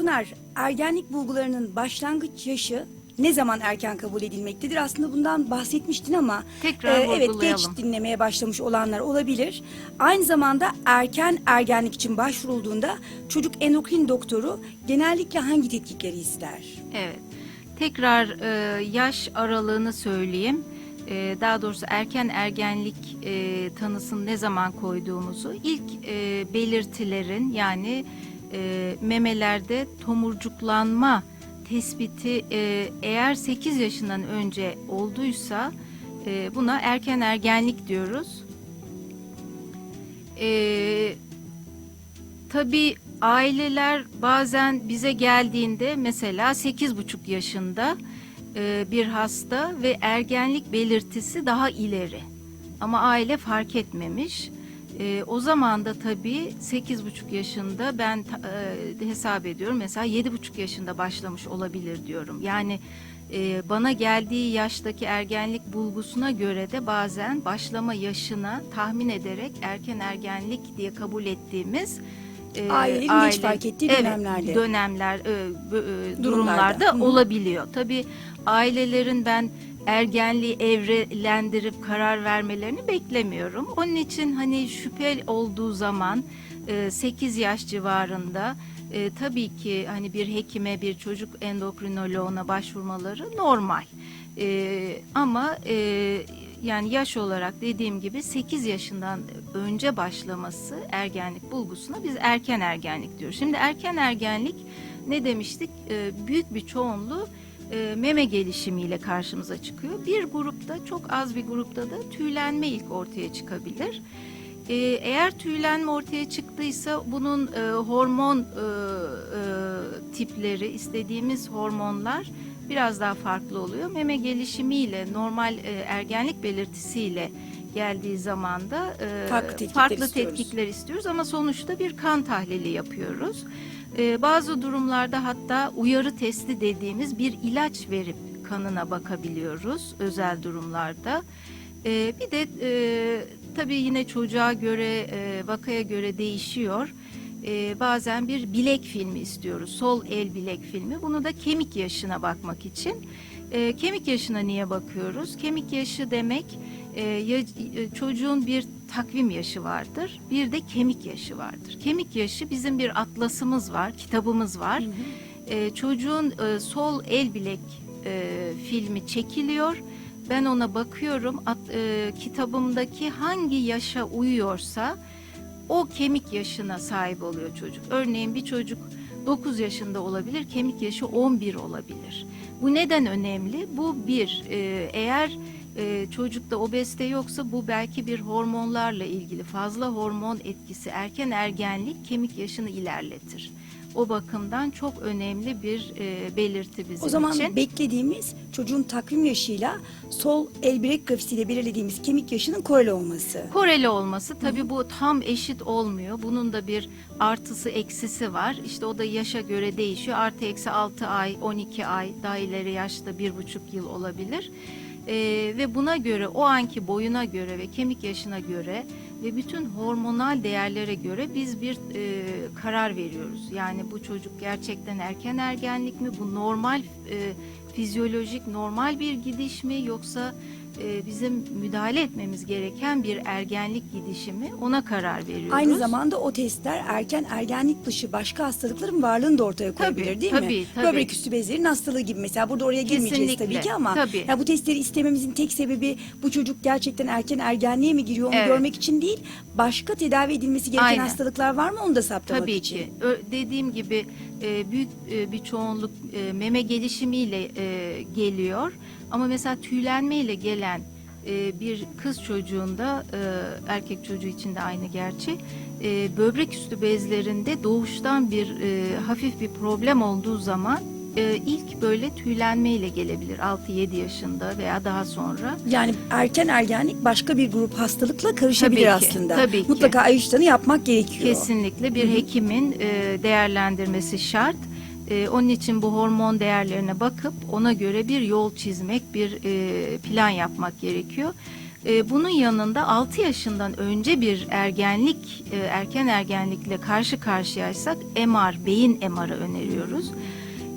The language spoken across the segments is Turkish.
Pınar, ergenlik bulgularının başlangıç yaşı ne zaman erken kabul edilmektedir? Aslında bundan bahsetmiştin ama Tekrar e, evet geç vurgulayalım. dinlemeye başlamış olanlar olabilir. Aynı zamanda erken ergenlik için başvurulduğunda çocuk endokrin doktoru genellikle hangi tetkikleri ister? Evet. Tekrar e, yaş aralığını söyleyeyim. E, daha doğrusu erken ergenlik e, tanısını ne zaman koyduğumuzu ilk e, belirtilerin yani e, memelerde tomurcuklanma tespiti e, eğer 8 yaşından önce olduysa e, buna erken ergenlik diyoruz. E, Tabii aileler bazen bize geldiğinde mesela 8,5 yaşında e, bir hasta ve ergenlik belirtisi daha ileri. Ama aile fark etmemiş. E, o zaman da tabii 8,5 yaşında ben e, hesap ediyorum mesela 7,5 yaşında başlamış olabilir diyorum. Yani e, bana geldiği yaştaki ergenlik bulgusuna göre de bazen başlama yaşına tahmin ederek erken ergenlik diye kabul ettiğimiz e, Ailelerin geç fark ettiği evet, dönemlerde. dönemler e, e, Durumlarda. durumlarda Hı. olabiliyor. Tabii ailelerin ben ergenliği evrelendirip karar vermelerini beklemiyorum. Onun için hani şüphe olduğu zaman e, 8 yaş civarında e, tabii ki hani bir hekime bir çocuk endokrinoloğuna başvurmaları normal. E, ama e, yani yaş olarak dediğim gibi 8 yaşından önce başlaması ergenlik bulgusuna biz erken ergenlik diyoruz. Şimdi erken ergenlik ne demiştik? E, büyük bir çoğunluğu e, meme gelişimiyle karşımıza çıkıyor. Bir grupta çok az bir grupta da tüylenme ilk ortaya çıkabilir. E, eğer tüylenme ortaya çıktıysa bunun e, hormon e, e, tipleri istediğimiz hormonlar biraz daha farklı oluyor. Meme gelişimiyle normal e, ergenlik belirtisiyle geldiği zaman da e, Farklı tetkikler farklı istiyoruz. tetkikler istiyoruz ama sonuçta bir kan tahlili yapıyoruz. Ee, bazı durumlarda hatta uyarı testi dediğimiz bir ilaç verip kanına bakabiliyoruz özel durumlarda. Ee, bir de e, tabii yine çocuğa göre, e, vakaya göre değişiyor. Ee, bazen bir bilek filmi istiyoruz, sol el bilek filmi. Bunu da kemik yaşına bakmak için. Ee, kemik yaşına niye bakıyoruz? Kemik yaşı demek e, ya- e, çocuğun bir takvim yaşı vardır, bir de kemik yaşı vardır. Kemik yaşı bizim bir atlasımız var, kitabımız var. E, çocuğun e, sol el bilek e, filmi çekiliyor. Ben ona bakıyorum, at, e, kitabımdaki hangi yaşa uyuyorsa o kemik yaşına sahip oluyor çocuk. Örneğin bir çocuk 9 yaşında olabilir, kemik yaşı 11 olabilir. Bu neden önemli? Bu bir, e, eğer e, çocukta obezite yoksa bu belki bir hormonlarla ilgili fazla hormon etkisi erken ergenlik kemik yaşını ilerletir. O bakımdan çok önemli bir e, belirti bizim O zaman için. beklediğimiz çocuğun takvim yaşıyla sol el bilek grafisiyle belirlediğimiz kemik yaşının koreli olması. Koreli olması tabii bu tam eşit olmuyor. Bunun da bir artısı eksisi var. İşte o da yaşa göre değişiyor. Artı eksi 6 ay, 12 ay, daha ileri yaşta bir buçuk yıl olabilir. Ee, ve buna göre o anki boyuna göre ve kemik yaşına göre ve bütün hormonal değerlere göre biz bir e, karar veriyoruz. Yani bu çocuk gerçekten erken ergenlik mi? Bu normal e, fizyolojik normal bir gidiş mi yoksa e, bizim müdahale etmemiz gereken bir ergenlik gidişi mi? Ona karar veriyoruz. Aynı zamanda o testler erken ergenlik dışı başka hastalıkların varlığını da ortaya koyabilir Tabii, değil mi? tabii, tabii. Böbrek üstü bezlerin hastalığı gibi mesela burada oraya girmeyeceğiz Kesinlikle, tabii ki ama tabii. ya bu testleri istememizin tek sebebi bu çocuk gerçekten erken ergenliğe mi giriyor onu Evet. görmek için değil. Başka tedavi edilmesi gereken Aynen. hastalıklar var mı onu da saptamak Tabii için. ki. Ö- dediğim gibi e, büyük e, bir çoğunluk e, meme gelişimiyle e, geliyor. Ama mesela tüylenmeyle gelen e, bir kız çocuğunda e, erkek çocuğu için de aynı gerçi e, böbrek üstü bezlerinde doğuştan bir e, hafif bir problem olduğu zaman e, ilk böyle tüylenmeyle gelebilir 6-7 yaşında veya daha sonra. Yani erken ergenlik başka bir grup hastalıkla karışabilir Tabii ki, aslında. tabii ki. Mutlaka ayıştanı yapmak gerekiyor. Kesinlikle bir hekimin e, değerlendirmesi şart. E, onun için bu hormon değerlerine bakıp ona göre bir yol çizmek, bir e, plan yapmak gerekiyor. E, bunun yanında 6 yaşından önce bir ergenlik, e, erken ergenlikle karşı karşıyaysak MR, beyin MR'ı öneriyoruz.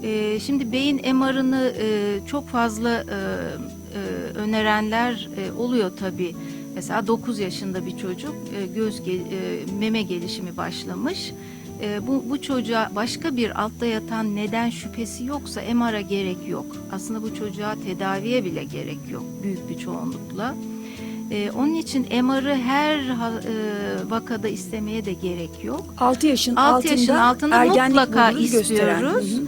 E, şimdi beyin MR'ını e, çok fazla e, e, önerenler e, oluyor tabii. Mesela 9 yaşında bir çocuk e, göz ge- e, meme gelişimi başlamış. E, bu, bu çocuğa başka bir altta yatan neden şüphesi yoksa MR'a gerek yok. Aslında bu çocuğa tedaviye bile gerek yok büyük bir çoğunlukla. E, onun için MR'ı her e, vakada istemeye de gerek yok. 6 yaşın 6 altında, yaşın altında ergenlik mutlaka bulguları gösteren. istiyoruz. Hı hı.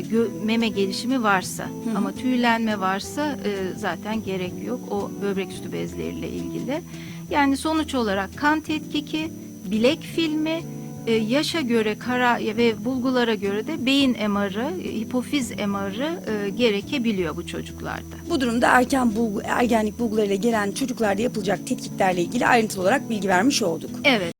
Gö- meme gelişimi varsa hı. ama tüylenme varsa e, zaten gerek yok. O böbrek üstü bezleriyle ilgili. Yani sonuç olarak kan tetkiki, bilek filmi, e, yaşa göre kara ve bulgulara göre de beyin MR'ı, e, hipofiz MR'ı e, gerekebiliyor bu çocuklarda. Bu durumda erken bulgu, ergenlik bulgularıyla gelen çocuklarda yapılacak tetkiklerle ilgili ayrıntılı olarak bilgi vermiş olduk. Evet.